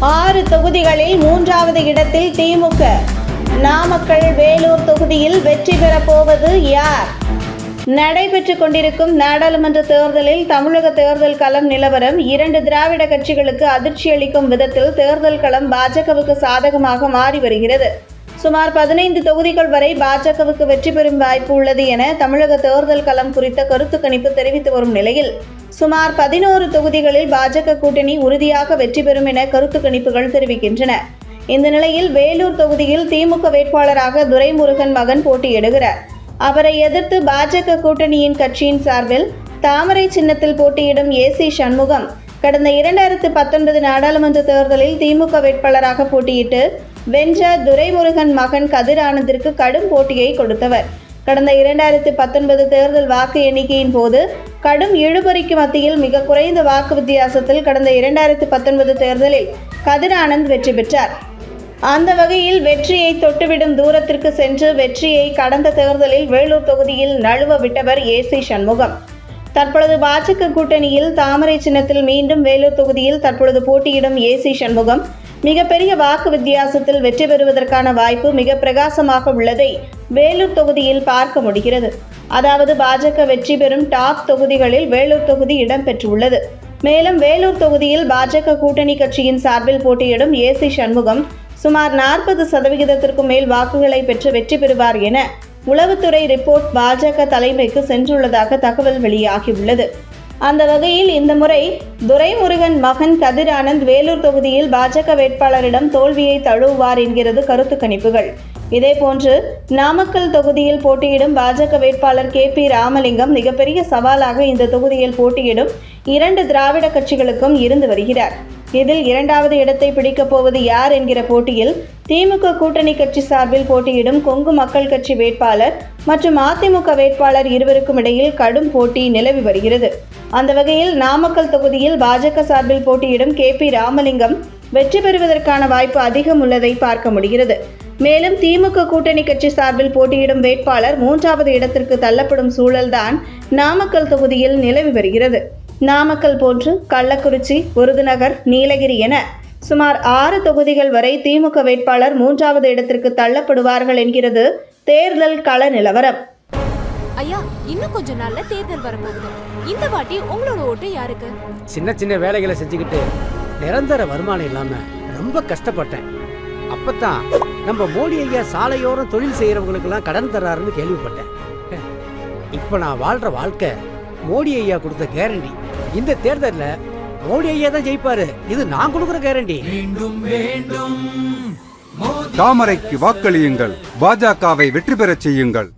ஆறு தொகுதிகளில் மூன்றாவது இடத்தில் திமுக. நாமக்கல் வேலூர் தொகுதியில் வெற்றி பெறப் போவது யார்? நடைபெற்றுக் கொண்டிருக்கும் நாடாளுமன்ற தேர்தலில் தமிழக தேர்தல் களம் நிலவரம் இரண்டு திராவிட கட்சிகளுக்கு அதிர்ச்சி அளிக்கும் விதத்தில் தேர்தல் களம் பாஜகவுக்கு சாதகமாக மாறி வருகிறது. சுமார் பதினைந்து தொகுதிகள் வரை பாஜகவுக்கு வெற்றி பெறும் வாய்ப்பு உள்ளது என தமிழக தேர்தல் களம் குறித்த கருத்து கணிப்பு தெரிவித்து வரும் நிலையில் சுமார் பதினோரு தொகுதிகளில் பாஜக கூட்டணி உறுதியாக வெற்றி பெறும் என கருத்து கணிப்புகள் தெரிவிக்கின்றன. இந்த நிலையில் வேலூர் தொகுதியில் திமுக வேட்பாளராக துரைமுருகன் மகன் போட்டியிடுகிறார். அவரை எதிர்த்து பாஜக கூட்டணியின் கட்சியின் சார்பில் தாமரை சின்னத்தில் போட்டியிடும் ஏசி சண்முகம் கடந்த இரண்டாயிரத்து பத்தொன்பது நாடாளுமன்ற தேர்தலில் திமுக வேட்பாளராக போட்டியிட்டு வென்ற துரைமுருகன் மகன் கதிர் ஆனந்திற்கு கடும் போட்டியை கொடுத்தவர். கடந்த இரண்டாயிரத்து பத்தொன்பது தேர்தல் வாக்கு எண்ணிக்கையின் போது கடும் இழுபறிக்கு மத்தியில் மிக குறைந்த வாக்கு வித்தியாசத்தில் கடந்த இரண்டாயிரத்து பத்தொன்பது தேர்தலில் கதிர் ஆனந்த் வெற்றி பெற்றார். அந்த வகையில் வெற்றியை தொட்டுவிடும் தூரத்திற்கு சென்று வெற்றியை கடந்த தேர்தலில் வேலூர் தொகுதியில் நழுவ விட்டவர் ஏசி சண்முகம். தற்பொழுது பாஜக கூட்டணியில் தாமரை சின்னத்தில் மீண்டும் வேலூர் தொகுதியில் தற்பொழுது போட்டியிடும் ஏசி சண்முகம். மிகப்பெரிய வாக்கு வித்தியாசத்தில் வெற்றி பெறுவதற்கான வாய்ப்பு மிக பிரகாசமாக உள்ளதை வேலூர் தொகுதியில் பார்க்க முடிகிறது. அதாவது பாஜக வெற்றி பெறும் டாப் தொகுதிகளில் வேலூர் தொகுதி இடம்பெற்றுள்ளது. மேலும் வேலூர் தொகுதியில் பாஜக கூட்டணி கட்சியின் சார்பில் போட்டியிடும் ஏசி சண்முகம் சுமார் நாற்பது சதவிகிதத்திற்கும் மேல் வாக்குகளை பெற்று வெற்றி பெறுவார் என உளவுத்துறை ரிப்போர்ட் பாஜக தலைமைக்கு சென்றுள்ளதாக தகவல் வெளியாகியுள்ளது. அந்த வகையில் இந்த முறை துரைமுருகன் மகன் கதிர் ஆனந்த் வேலூர் தொகுதியில் பாஜக வேட்பாளரிடம் தோல்வியை தழுவுவார் என்கிறது கருத்து கணிப்புகள். இதேபோன்று நாமக்கல் தொகுதியில் போட்டியிடும் பாஜக வேட்பாளர் கே பி ராமலிங்கம் மிகப்பெரிய சவாலாக இந்த தொகுதியில் போட்டியிடும் இரண்டு திராவிட கட்சிகளுக்கும் இருந்து வருகிறார். இதில் இரண்டாவது இடத்தை பிடிக்கப் போவது யார் என்கிற போட்டியில் திமுக கூட்டணி கட்சி சார்பில் போட்டியிடும் கொங்கு மக்கள் கட்சி வேட்பாளர் மற்றும் அதிமுக வேட்பாளர் இருவருக்கும் இடையில் கடும் போட்டி நிலவி வருகிறது. அந்த வகையில் நாமக்கல் தொகுதியில் பாஜக சார்பில் போட்டியிடும் கே பி ராமலிங்கம் வெற்றி பெறுவதற்கான வாய்ப்பு அதிகம் உள்ளதை பார்க்க முடிகிறது. மேலும் திமுக கூட்டணி கட்சி சார்பில் போட்டியிடும் வேட்பாளர் மூன்றாவது இடத்திற்கு தள்ளப்படும் சூழல்தான் நாமக்கல் தொகுதியில் நிலவி வருகிறது. நாமக்கல் போன்று கள்ளக்குறிச்சி விருதுநகர் நீலகிரி என சுமார் ஆறு தொகுதிகள் வரை திமுக வேட்பாளர் மூன்றாவது இடத்திற்கு தள்ளப்படுவார்கள் என்கிறது தேர்தல் கள நிலவரம். ஐயா இன்னும் கொஞ்ச நாள்ல தேர்தல் வரப்போகுது. இந்த வாட்டி உங்களோட ஓட்டு யாருக்கு? சின்ன சின்ன வேலைகளை செஞ்சுக்கிட்டு நிரந்தர வருமானம் இல்லாம ரொம்ப கஷ்டப்பட்டேன். அப்பதான் நம்ம மோடி ஐயா சாலையோரம் தொழில் செய்யறவங்களுக்கெல்லாம் கடன் தர்றாருன்னு கேள்விப்பட்டேன். இப்ப நான் வாழ்ற வாழ்க்கை மோடி ஐயா கொடுத்த கேரண்டி இந்த தேர்தல்ல மோடி ஐயா தான் ஜெயிப்பாரு. இது நான் கொடுக்குற கேரண்டி தாமரைக்கு வாக்களியுங்கள். பாஜகவை வெற்றி பெறச் செய்யுங்கள்.